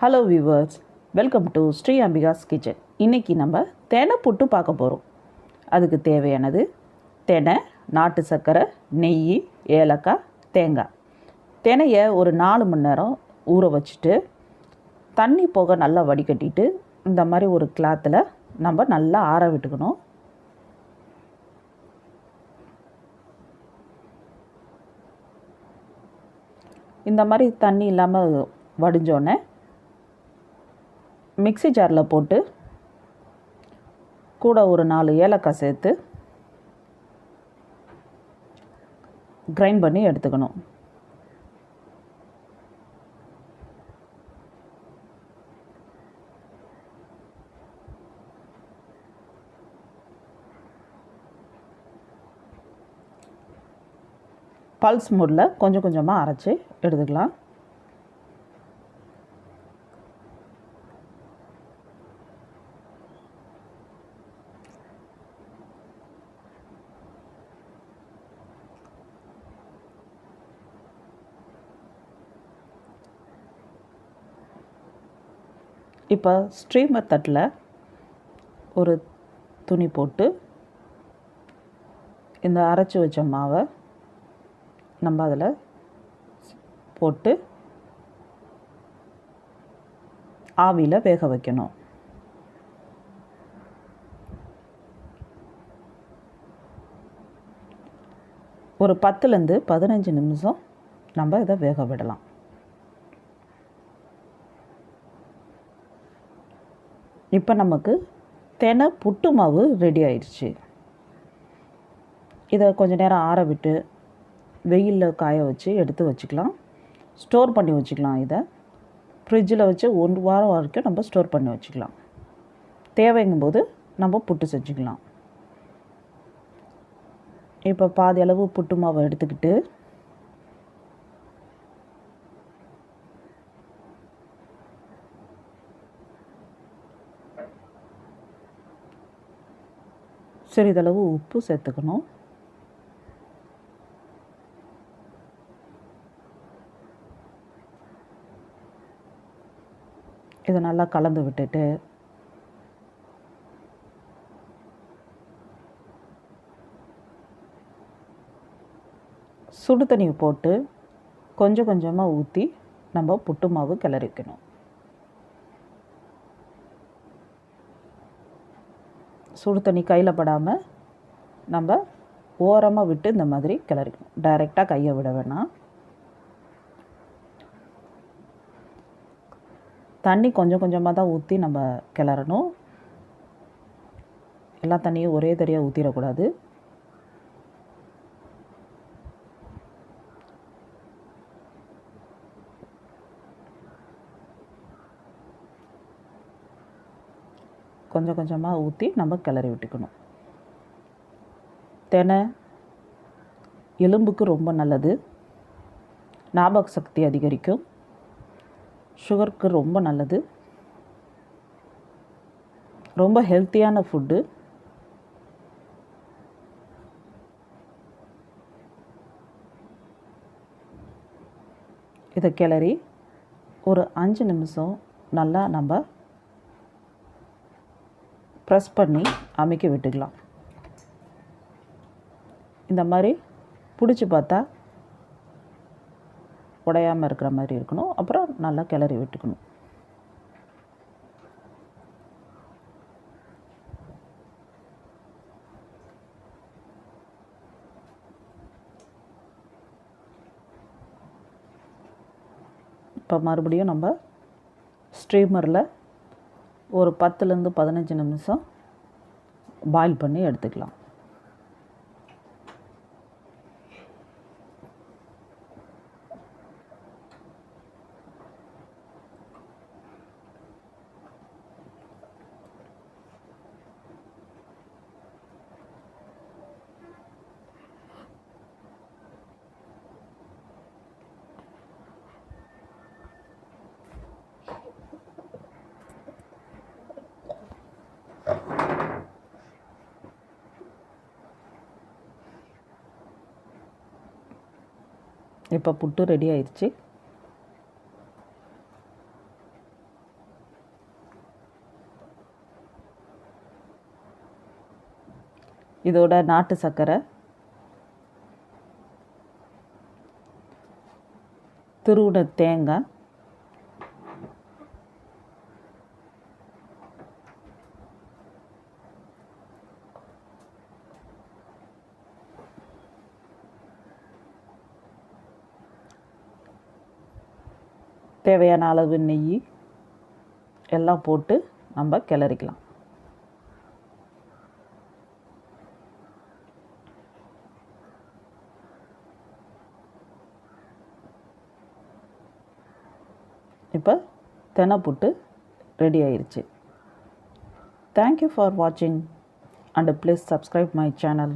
Hello viewers welcome to Shri Ambika's kitchen இன்றைக்கி நம்ம தெனை புட்டு பார்க்க போகிறோம் அதுக்கு தேவையானது தெனை நாட்டு சர்க்கரை நெய் ஏலக்காய் தேங்காய். தினையை ஒரு நாலு மணி நேரம் ஊற வச்சுட்டு தண்ணி போக நல்லா வடிகட்டிட்டு இந்த மாதிரி ஒரு கிளாத்தில் நம்ம நல்லா ஆற விட்டுக்கணும். இந்த மாதிரி தண்ணி இல்லாமல் வடிஞ்சோடனே மிக்ஸி ஜாரில் போட்டு கூட ஒரு நாலு ஏலக்காய் சேர்த்து கிரைண்ட் பண்ணி எடுத்துக்கணும். பல்ஸ் மூடில் கொஞ்சம் கொஞ்சமாக அரைச்சி எடுத்துக்கலாம். இப்போ ஸ்ட்ரீமர் தட்டில் ஒரு துணி போட்டு இந்த அரைச்சி வச்ச மாவை நம்ம அதில் போட்டு ஆவியில் வேக வைக்கணும். ஒரு பத்துலேருந்து பதினஞ்சு நிமிஷம் நம்ம இதை வேக விடலாம். இப்போ நமக்கு தெனை புட்டு மாவு ரெடி ஆயிடுச்சு இதை கொஞ்சம் நேரம் ஆற விட்டு வெயிலில் காய வச்சு எடுத்து வச்சுக்கலாம். ஸ்டோர் பண்ணி வச்சுக்கலாம் இதை. ஃப்ரிட்ஜில் வச்சு ஒன்று வாரம் வரைக்கும் நம்ம ஸ்டோர் பண்ணி வச்சுக்கலாம். தேவைங்கும் போது நம்ம புட்டு செஞ்சுக்கலாம். இப்போ பாதி அளவு புட்டு மாவை எடுத்துக்கிட்டு சிறிதளவு உப்பு சேர்த்துக்கணும். இதை நல்லா கலந்து விட்டுட்டு சுடு தண்ணி போட்டு கொஞ்சம் கொஞ்சமாக ஊற்றி நம்ம புட்டு மாவு கிளறிக்கணும். சுடு தண்ணி கையில் படாமல் நம்ம ஓரமாக விட்டு இந்த மாதிரி கிளறிக்கணும். டைரெக்டாக கையை விட வேணாம். தண்ணி கொஞ்சம் கொஞ்சமாக தான் ஊற்றி நம்ம கிளறணும். எல்லா தண்ணியும் ஒரே தடியாக ஊற்றிடக்கூடாது கொஞ்சம் கொஞ்சமாக ஊற்றி நம்ம கிளறி விட்டுக்கணும். தெனை எலும்புக்கு ரொம்ப நல்லது. ஞாபக சக்தி அதிகரிக்கும். சுகருக்கு ரொம்ப நல்லது. ரொம்ப ஹெல்த்தியான ஃபுட்டு. இதை கிளறி ஒரு அஞ்சு நிமிஷம் நல்லா நம்ம ப்ரெஸ் பண்ணி அமைக்க விட்டுக்கலாம். இந்த மாதிரி பிடிச்சி பார்த்தா உடையாமல் இருக்கிற மாதிரி இருக்கணும். அப்புறம் நல்லா கிளறி விட்டுக்கணும். இப்போ மறுபடியும் நம்ம ஸ்ட்ரீமரில் ஒரு பத்துலேருந்து பதினஞ்சு நிமிஷம் பாயில் பண்ணி எடுத்துக்கலாம். இப்போ புட்டு ரெடி ஆயிடுச்சு. இதோட நாட்டு சர்க்கரை துருவின தேங்காய். தேவையான அளவு நெய் எல்லாம் போட்டு நம்ம கிளறிக்கலாம். இப்போ தெனை புட்டு ரெடி ஆயிடுச்சு தேங்க்யூ ஃபார் வாட்சிங் and please subscribe my channel